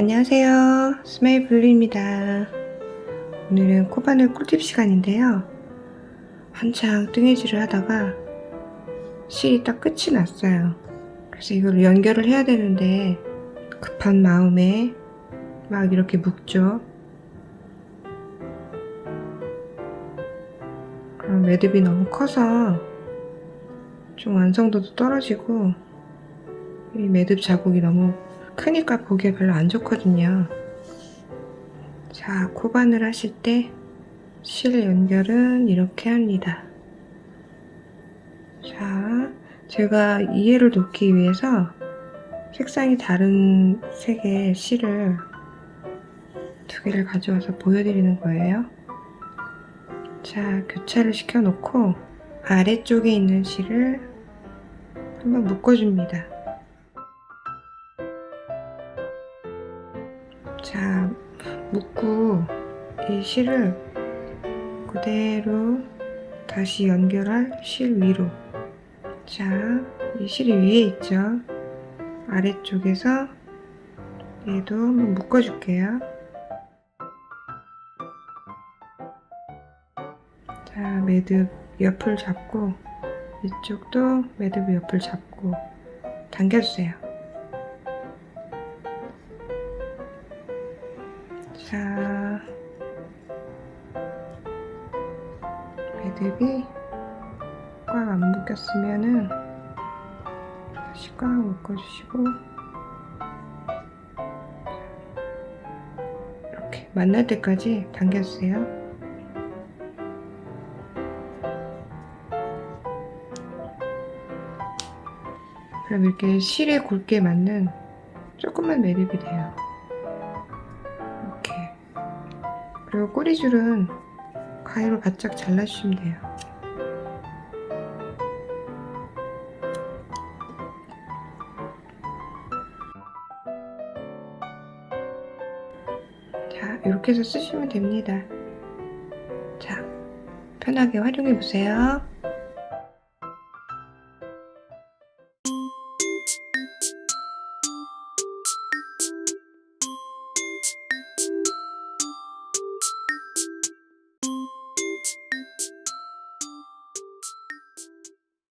안녕하세요. 스마일 블루입니다. 오늘은 코바늘 꿀팁 시간인데요. 한창 뚱해질을 하다가 실이 딱 끝이 났어요. 그래서 이걸 연결을 해야 되는데 급한 마음에 막 이렇게 묶죠. 그럼 매듭이 너무 커서 좀 완성도도 떨어지고 이 매듭 자국이 너무 크니까 보기에 별로 안 좋거든요. 자, 코바늘 하실 때 실 연결은 이렇게 합니다. 자, 제가 이해를 돕기 위해서 색상이 다른 색의 실을 두 개를 가져와서 보여드리는 거예요. 자, 교차를 시켜놓고 아래쪽에 있는 실을 한번 묶어줍니다. 묶고 이 실을 그대로 다시 연결할 실 위로. 자, 이 실이 위에 있죠. 아래쪽에서 얘도 한번 묶어줄게요. 자, 매듭 옆을 잡고 이쪽도 매듭 옆을 잡고 당겨주세요. 자, 매듭이 꽉 안 묶였으면은 다시 꽉 묶어주시고 이렇게 만날 때까지 당겨주세요. 그럼 이렇게 실에 굵게 맞는 조금만 매듭이 돼요. 그리고 꼬리줄은 가위로 바짝 잘라주시면 돼요. 자, 이렇게 해서 쓰시면 됩니다. 자, 편하게 활용해 보세요.